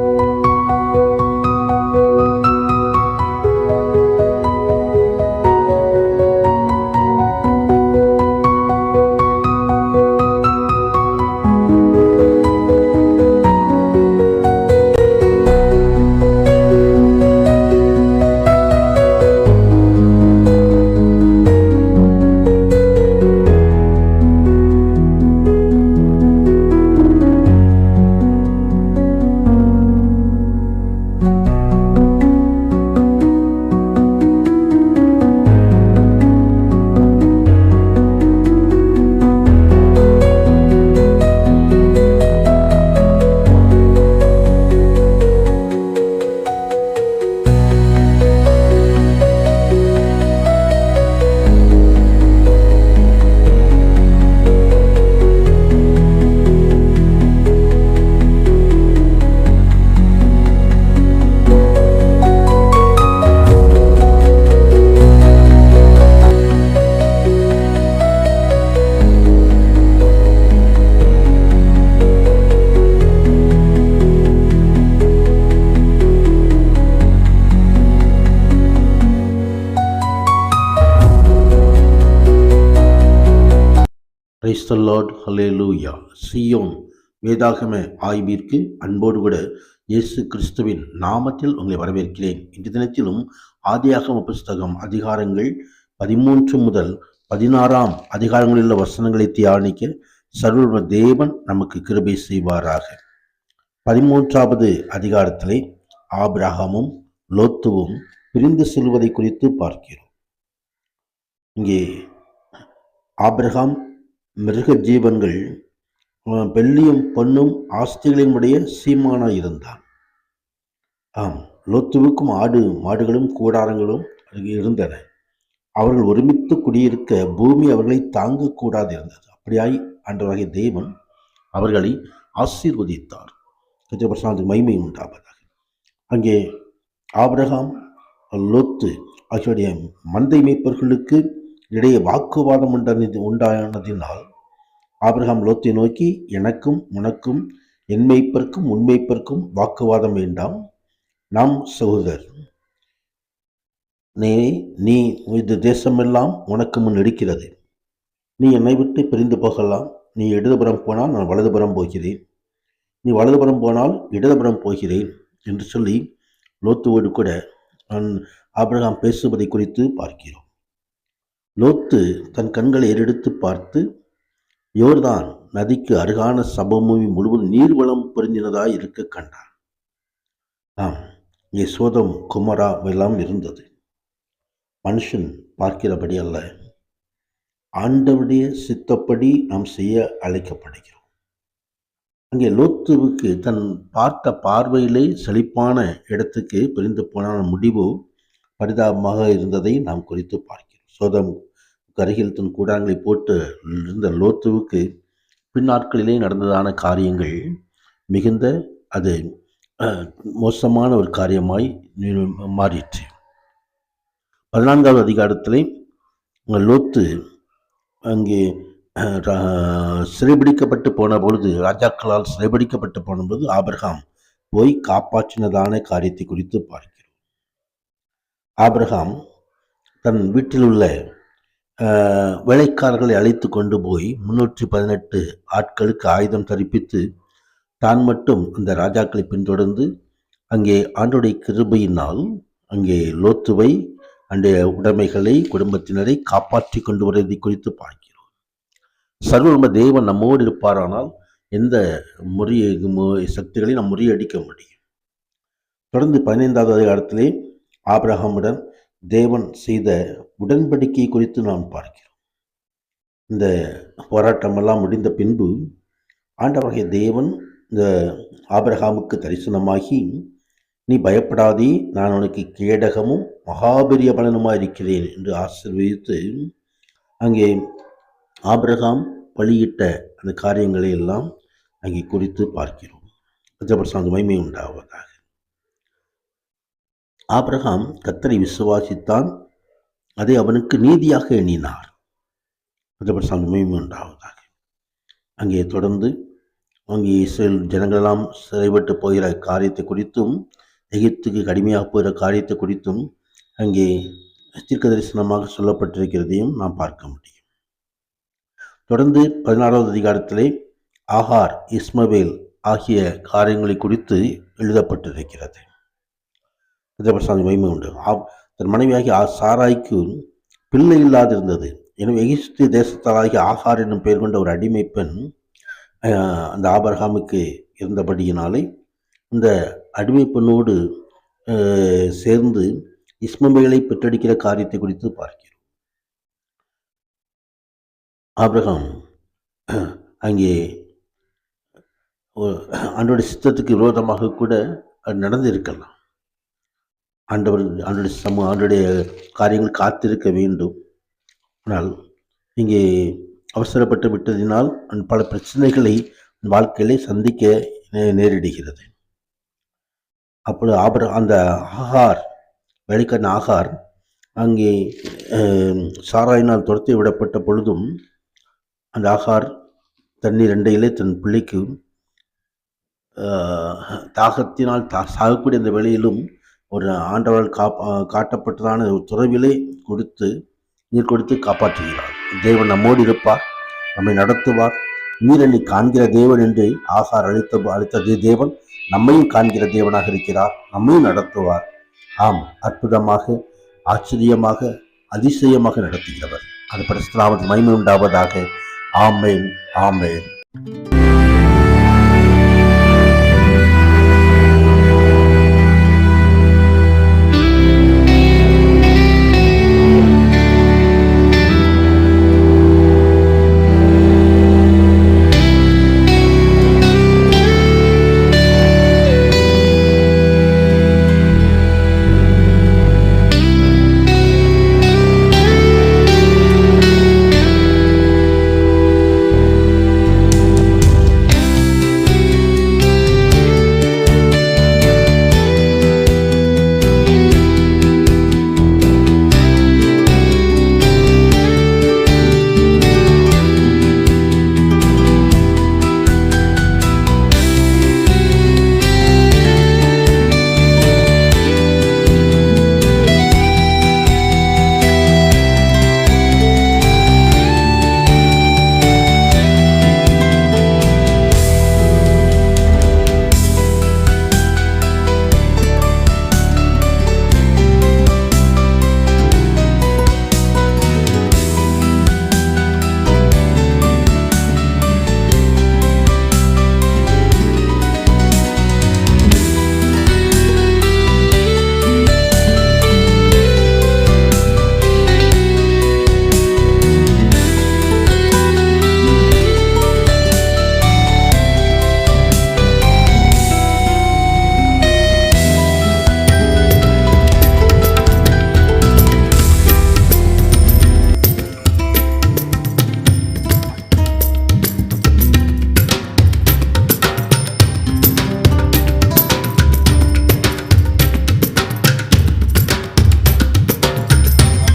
you the Lord ஹalleluya சியோன் வேதாகம ஆய்விற்கு அன்போடு கூட இயேசு கிறிஸ்துவின் நாமத்தில் உங்களை வரவேற்கிறேன். இன்று தினத்திலும் ஆதியாகம புஸ்தகம் அதிகாரங்கள் பதிமூன்று முதல் பதினாறாம் அதிகாரங்களில் உள்ள வசனங்களை தியானிக்க சர்வ தேவன் நமக்கு கிருபை செய்வாராக. பதிமூன்றாவது அதிகாரத்திலே ஆபிரகமும் லோத்துவும் பிரிந்து செல்வதை குறித்து பார்க்கிறோம். இங்கே ஆபிரகாம் மிருக ஜீவன்கள் அவன் வெள்ளியும் பொன்னும் ஆஸ்திகளையும் உடைய இருந்தான். ஆம் லோத்துவுக்கும் ஆடு மாடுகளும் கூடாரங்களும் அங்கே இருந்தன. அவர்கள் ஒருமித்து குடியிருக்க பூமி அவர்களை தாங்கக்கூடாது இருந்தது அப்படியாய் ஆண்டவராகிய தெய்வன் அவர்களை ஆசீர்வதித்தார். பிரசாந்துக்கு மகிமை உண்டாவதாக. அங்கே ஆபிரகாம் லோத்து ஆகியோருடைய மந்தை மேய்ப்பர்களுக்கு இடையே வாக்குவாதம் உண்டானது உண்டானதினால் ஆபிரகாம் லோத்தை நோக்கி எனக்கும் உனக்கும் என் மெய்ப்பர்க்கும் வாக்குவாதம் வேண்டாம். நாம் சகோதரர். நீ நீ இது தேசமெல்லாம் உனக்கு முன் இருக்கிறது. நீ என்னை விட்டு பிரிந்து போகலாம். நீ இடதுபுறம் போனால் நான் வலதுபுறம் போகிறேன். நீ வலதுபுறம் போனால் இடதுபுறம் போகிறேன் என்று சொல்லி லோத்துவோடு கூட நான் ஆபிரகாம் பேசுவதை குறித்து பார்க்கிறோம். லோத்து தன் கண்களை ஏறெடுத்து பார்த்து யோர்தான் நதிக்கு அருகான சபமூமி முழுவதும் நீர்வளம் பொருந்தினதாய் இருக்க கண்டான். ஆம் இங்கே சோதம் குமரா எல்லாம் இருந்தது. மனுஷன் பார்க்கிறபடி அல்ல. ஆண்டவுடைய சித்தப்படி நாம் செய்ய அழைக்கப்படுகிறோம். அங்கே லோத்துவுக்கு தன் பார்த்த பார்வையிலே செழிப்பான இடத்துக்கு பிரிந்து போன முடிவு பரிதாபமாக இருந்ததை நாம் குறித்து பார்க்கிறோம். சோதம் அருகில் தன் கூடாங்களை போட்டு இருந்த லோத்துவுக்கு பின்னாட்களிலே நடந்ததான காரியங்கள் மிகுந்த அது மோசமான ஒரு காரியமாய் மாறிற்று. பதினான்காவது அதிகாரத்திலே லோத்து அங்கே சிறைபிடிக்கப்பட்டு போன பொழுது ராஜாக்களால் சிறைபிடிக்கப்பட்டு போன பொழுது ஆபிரகாம் போய் காப்பாற்றினதான காரியத்தை குறித்து பார்க்கிறோம். ஆபிரகாம் தன் வீட்டில் உள்ள வேலைக்காரர்களை அழைத்து கொண்டு போய் முன்னூற்றி பதினெட்டு ஆட்களுக்கு ஆயுதம் தரிப்பித்து தான் மட்டும் அந்த ராஜாக்களை பின்தொடர்ந்து அங்கே ஆண்டுடைய கிருபையினால் அங்கே லோத்துவை அன்றைய உடைமைகளை குடும்பத்தினரை காப்பாற்றி கொண்டு வருவதை குறித்து பார்க்கிறோம். சர்வர்ம தேவன் நம்மோடு இருப்பாரானால் எந்த முறிய சக்திகளையும் நம் முறியடிக்க முடியும். தொடர்ந்து பதினைந்தாவது அதிகாரத்திலே ஆபிரகமுடன் தேவன் செய்த உடன்படிக்கை குறித்து நாம் பார்க்கிறோம். இந்த போராட்டமெல்லாம் முடிந்த பின்பு ஆண்டவராகிய தேவன் இந்த ஆபிரகாமுக்கு தரிசனமாகி நீ பயப்படாதே நான் உனக்கு கேடகமும் மகாபெரிய பலனுமாக இருக்கிறேன் என்று ஆசிர்வதித்து அங்கே ஆபிரகாம் பலியிட்ட அந்த காரியங்களை எல்லாம் அங்கே குறித்து பார்க்கிறோம். பிரசாந்த் மகிமை உண்டாவதாக. ஆபிரகாம் கத்தரை விசுவாசித்தான் அதை அவனுக்கு நீதியாக எண்ணினார். பிரசாந்த் உண்டாவதாக. அங்கே தொடர்ந்து அங்கே இஸ்ரேல் ஜனங்களெல்லாம் சிறைப்பட்டு போகிற காரியத்தை குறித்தும் எகிப்துக்கு கடுமையாக போகிற காரியத்தை குறித்தும் அங்கே தீர்க்க தரிசனமாக சொல்லப்பட்டிருக்கிறதையும் நாம் பார்க்க முடியும். தொடர்ந்து பதினாறாவது அதிகாரத்திலே ஆகார் இஸ்மவேல் ஆகிய காரியங்களை குறித்து எழுதப்பட்டிருக்கிறது. பிரசாந்தி மகிமை உண்டு. ஆ- தன் மனைவியாகிய ஆ- சாராய்க்கு பிள்ளை இல்லாதிருந்தது எனவே எகிப்து தேசத்தாலாகிய ஆகார் என்னும் பெயர் கொண்ட ஒரு அடிமை பெண் அந்த ஆபரகாமுக்கு இருந்தபடியினாலே இந்த அடிமை பெண்ணோடு சேர்ந்து இஸ்மவேலை பெற்றெடுக்கிற காரியத்தை குறித்து பார்க்கிறோம். ஆபரகாம் அங்கே அன்றோட சித்தத்துக்கு விரோதமாக கூட அது நடந்திருக்கலாம். ஆண்டவர் ஆண்டுடைய சமூக ஆண்டுடைய காரியங்கள் காத்திருக்க வேண்டும். ஆனால் இங்கே அவசரப்பட்டு விட்டதினால் பல பிரச்சனைகளை வாழ்க்கையிலே சந்திக்க நே- நேரிடுகிறது. அப்பொழுது ஆபர அந்த ஆகார் வேலைக்கான ஆகார் அங்கே சாராயினால் துரத்தி விடப்பட்ட பொழுதும் அந்த ஆகார் தண்ணீர் ரெண்டையிலே தன் பிள்ளைக்கு தாகத்தினால் தா சாகக்கூடிய அந்த வேளையிலும் ஒரு ஆண்டவரால் காப் காட்டப்பட்டதான ஒரு துறவிலே கொடுத்து நீர் கொடுத்து காப்பாற்றுகிறார். தேவன் நம்மோடு இருப்பார் நம்மை நடத்துவார். நீர் என்னை காண்கிற தேவன் என்று ஆசார் அழித்த அளித்த தேவன். நம்மையும் காண்கிற தேவனாக இருக்கிறார் நம்மையும் நடத்துவார். ஆம் அற்புதமாக ஆச்சரியமாக அதிசயமாக நடத்துகிறவர். அது பரிசுத்தலாவது மைமை உண்டாவதாக. ஆமேன் ஆமேன்.